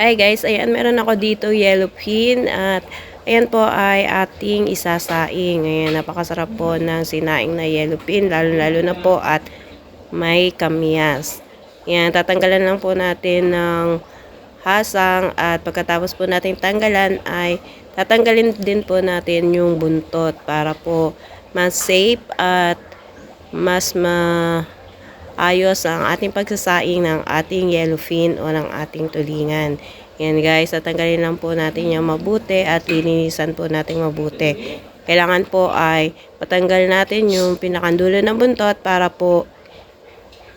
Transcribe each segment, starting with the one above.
Hi guys, ayan meron ako dito yellow pin at ayan po ay ating isasaing. Ayan, napakasarap po ng sinaing na yellow pin, lalo lalo na po at may kamyas. Ayan, tatanggalan lang po natin ng hasang at pagkatapos po natin tanggalan ay tatanggalin din po natin yung buntot para po mas safe at mas ma ayos ang ating pagsasaing ng ating yellowfin o ng ating tulingan. Yan guys, tatanggalin lang po natin yung mabuti at linisan po natin mabuti. Kailangan po ay patanggal natin yung pinakandulo ng buntot para po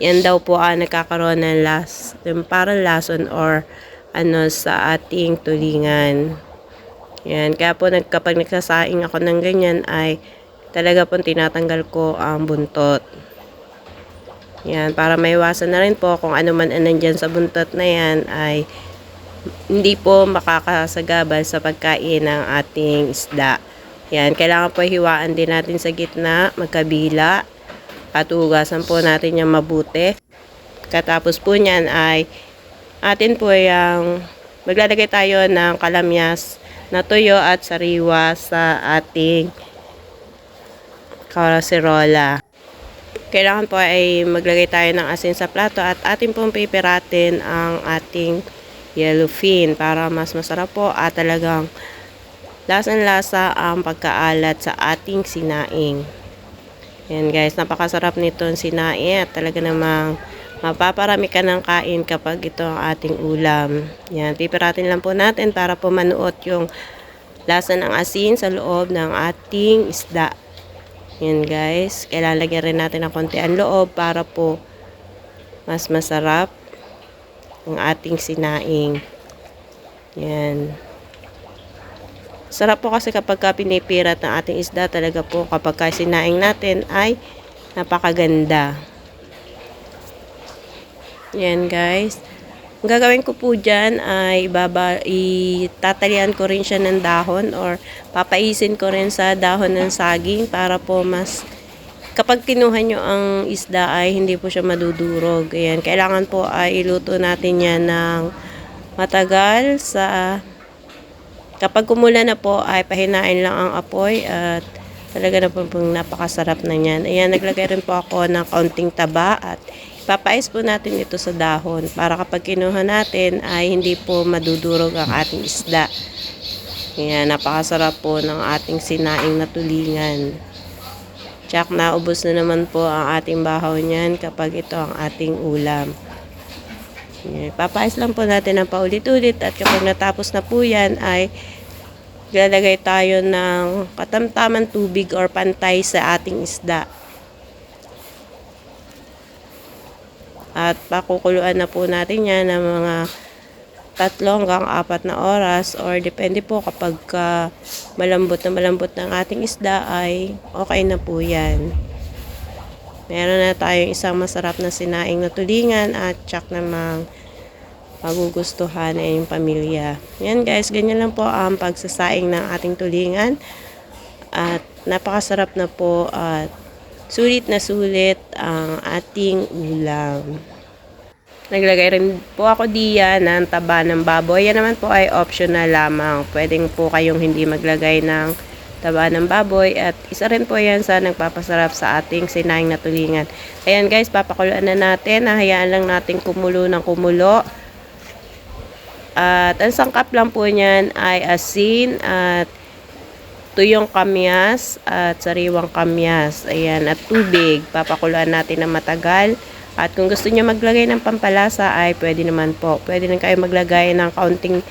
yan daw po ang nagkakaroon ng las, yung parang lason or ano sa ating tulingan. Yan, kaya po nag, kapag nagsasaing ako ng ganyan ay talaga po tinatanggal ko ang buntot. Yan, para maiwasan na rin po kung ano man ang nandyan sa buntot na yan ay hindi po makakasagabal sa pagkain ng ating isda. Yan, kailangan po hiwaan din natin sa gitna, magkabila, at hugasan po natin yung mabuti. Katapos po niyan ay atin po yung maglalagay tayo ng kalamyas na tuyo at sariwa sa ating kaserola kailangan po ay maglagay tayo ng asin sa plato at atin pong pipiratin ang ating yellowfin para mas masarap po at talagang lasang-lasa ang pagkaalat sa ating sinaing. Yan guys, napakasarap nito ang sinaing at talaga namang mapaparami ka ng kain kapag ito ang ating ulam. Yan, pipiratin lang po natin para po manuot yung lasa ng asin sa loob ng ating isda. Yan guys, kailangan lagyan rin natin ng konti ang loob para po mas masarap ang ating sinaing. Yan. Sarap po kasi kapag ka pinipirat ng ating isda talaga po kapag ka sinaing natin ay napakaganda. Yan guys. Ang gagawin ko po dyan ay baba, itatalian ko rin siya ng dahon or papaisin ko rin sa dahon ng saging para po mas kapag kinuha nyo ang isda ay hindi po siya madudurog. Ayan, kailangan po ay iluto natin yan ng matagal sa kapag kumula na po ay pahinain lang ang apoy at talaga na po napakasarap na yan. Ayan, naglagay rin po ako ng kaunting taba at Papais po natin ito sa dahon para kapag kinuha natin ay hindi po madudurog ang ating isda. Ayan, napakasarap po ng ating sinaing na tulingan. Tsak naubos na naman po ang ating bahaw niyan kapag ito ang ating ulam. Ayan, papais lang po natin ng paulit-ulit at kapag natapos na po yan ay lalagay tayo ng katamtaman tubig or pantay sa ating isda. At pakukuluan na po natin yan ng mga tatlo hanggang apat na oras or depende po kapag uh, malambot na malambot ng ating isda ay okay na po yan. Meron na tayong isang masarap na sinaing na tulingan at tsak namang magugustuhan ay yung pamilya. Yan guys, ganyan lang po ang pagsasaing ng ating tulingan. At napakasarap na po at sulit na sulit ang ating ulam. Naglagay rin po ako diyan ng taba ng baboy. Yan naman po ay optional lamang. Pwedeng po kayong hindi maglagay ng taba ng baboy. At isa rin po yan sa nagpapasarap sa ating sinaing na tulingan. Ayan guys, papakuluan na natin. Nahayaan lang natin kumulo ng kumulo. At ang sangkap lang po niyan ay asin at tuyong kamyas at sariwang kamyas. Ayan, at tubig. Papakuluan natin ng matagal. At kung gusto niyo maglagay ng pampalasa ay pwede naman po. Pwede na kayo maglagay ng kaunting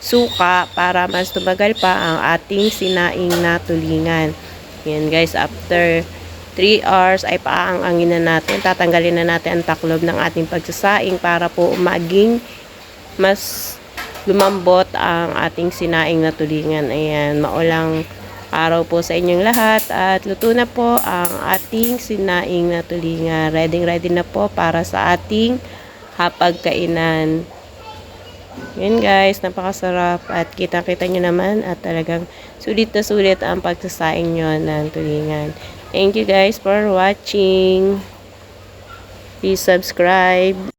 suka para mas tumagal pa ang ating sinaing na tulingan. Yan guys, after 3 hours ay paaangangin na natin. Tatanggalin na natin ang taklob ng ating pagsasaing para po maging mas lumambot ang ating sinaing na tulingan. Ayan, maulang araw po sa inyong lahat at luto na po ang ating sinaing na tulinga. Ready ready na po para sa ating hapagkainan. Yun guys, napakasarap at kita-kita nyo naman at talagang sulit na sulit ang pagsasaing nyo ng tulingan. Thank you guys for watching. Please subscribe.